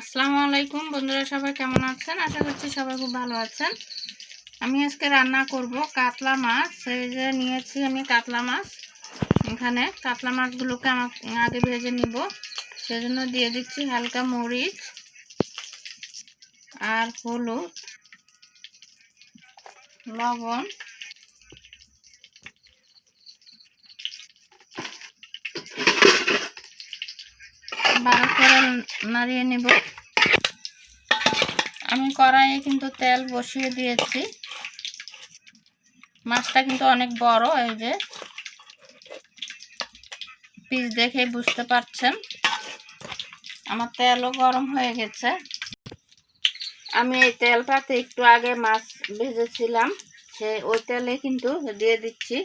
আসসালামু আলাইকুম বন্ধুরা, সবাই কেমন আছেন? আশা করছি সবাই খুব ভালো আছেন। আমি আজকে রান্না করব কাতলা মাছ। সেই যে নিয়েছি আমি কাতলা মাছ। এখানে কাতলা মাছগুলোকে আমার আগে ভেজে নিব। সেজন্য দিয়ে দিচ্ছি হালকা মরিচ আর হলুদ, লবণ ভালো করে নাড়িয়ে নিব। আমি কড়াইয়ে কিন্তু তেল বসিয়ে দিয়েছি। মাছটা কিন্তু অনেক বড়, এই যে। পিস দেখে বুঝতে পারছেন। আমার তেলও গরম হয়ে গেছে। আমি এই তেলটাতে একটু আগে মাছ ভেজেছিলাম। সে ওই তেলে কিন্তু দিয়ে দিচ্ছি।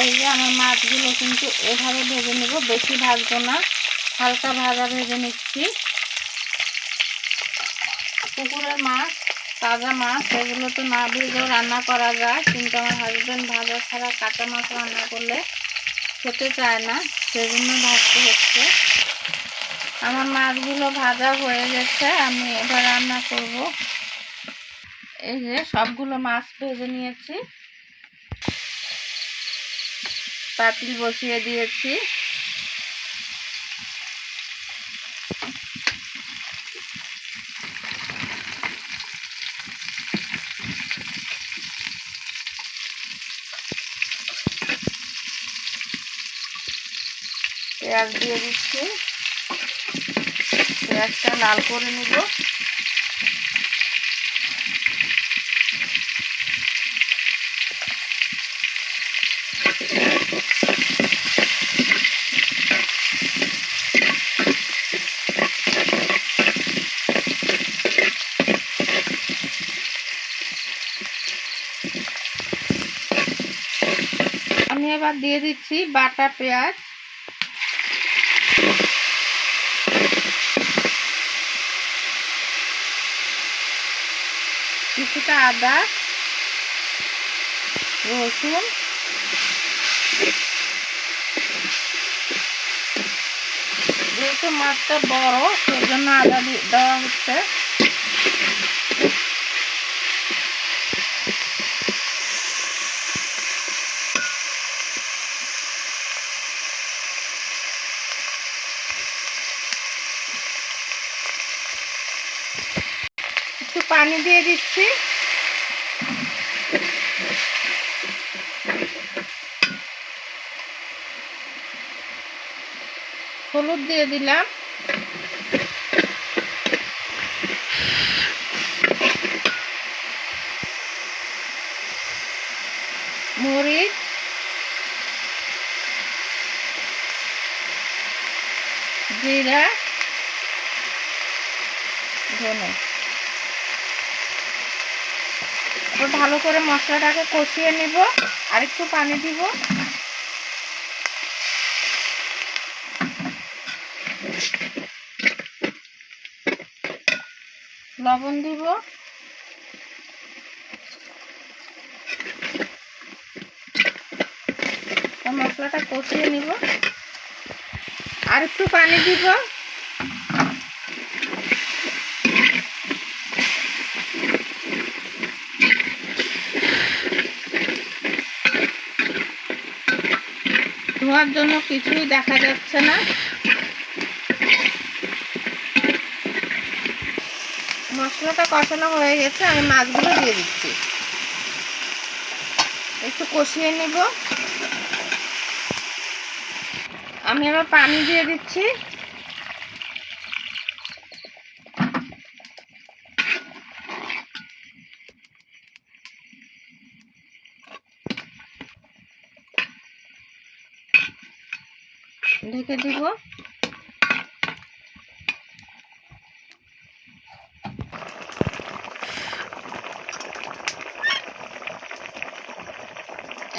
এই যে আমার মাছগুলো কিন্তু এভাবে ভেজে নেব, বেশি ভাজবো না। হালকা ভাজা ভেজে নিচ্ছি। পুকুরের মাছ, তাজা মাছ, এগুলো তো না ভেজেও রান্না করা যায়, কিন্তু আমার হাজব্যান্ড ভাজা ছাড়া কাঁচা মাছ রান্না করলে খেতে চায় না, সেজন্য ভাজতে হচ্ছে। আমার মাছগুলো ভাজা হয়ে গেছে, আমি এবার রান্না করব। এই যে সবগুলো মাছ ভেজে নিয়েছি। পাতিল বসিয়ে দিয়েছি। পেঁয়াজ দিয়ে দিচ্ছি। পেঁয়াজটা লাল করে নিব। এবার দিয়ে দিচ্ছি বাটা পেঁয়াজ। কিছুটা আদা, রসুন। যেহেতু মাছটা বড়, সেই জন্য আদা দেওয়া হচ্ছে একটু পানি দিয়ে দিচ্ছি। হলুদ দিয়ে দিলাম। মরিচ। জিরা। ধনে। এবার ভালো করে মশলাটাকে কষিয়ে নিব আর একটু পানি দিব। লবণ দিব। মশলাটা কষিয়ে নিব। আর একটু পানি দিব। ধোয়ার জন্য কিছুই দেখা যাচ্ছে না। মশলাটা কষানো হয়ে গেছে, আমি মাছগুলো দিয়ে দিচ্ছি। একটু কষিয়ে নিব। আমি আবার পানি দিয়ে দিচ্ছি। ঢেকে দিব।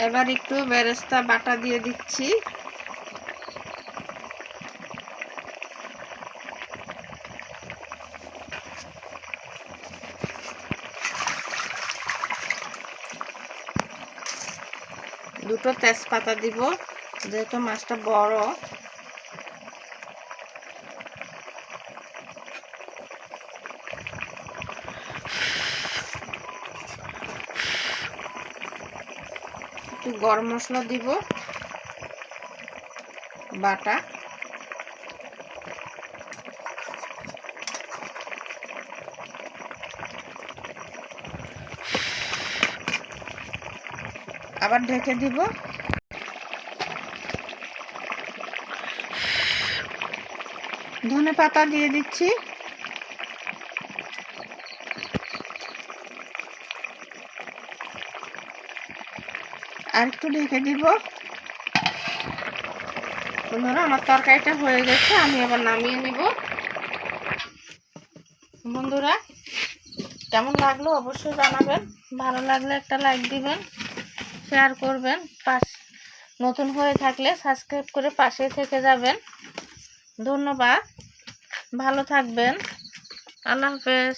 এবার একটু বেরেস্তা বাটা দিয়ে দিচ্ছি। দুটো তেজপাতা দিব যেহেতু মাছটা বড়। গরম মশলা দিব। বাটা। আবার ঢেকে দিব। ধনে পাতা দিয়ে দিচ্ছি। আর একটু ঢেকে দিব। বন্ধুরা, আমার তরকারিটা হয়ে গেছে, আমি আবার নামিয়ে নিব। বন্ধুরা, কেমন লাগল অবশ্যই জানাবেন। ভালো লাগলে একটা লাইক দিবেন শেয়ার করবেন। পাশ নতুন হয়ে থাকলে সাবস্ক্রাইব করে পাশে থেকে যাবেন। ধন্যবাদ, ভালো থাকবেন। আল্লাহ হাফেজ।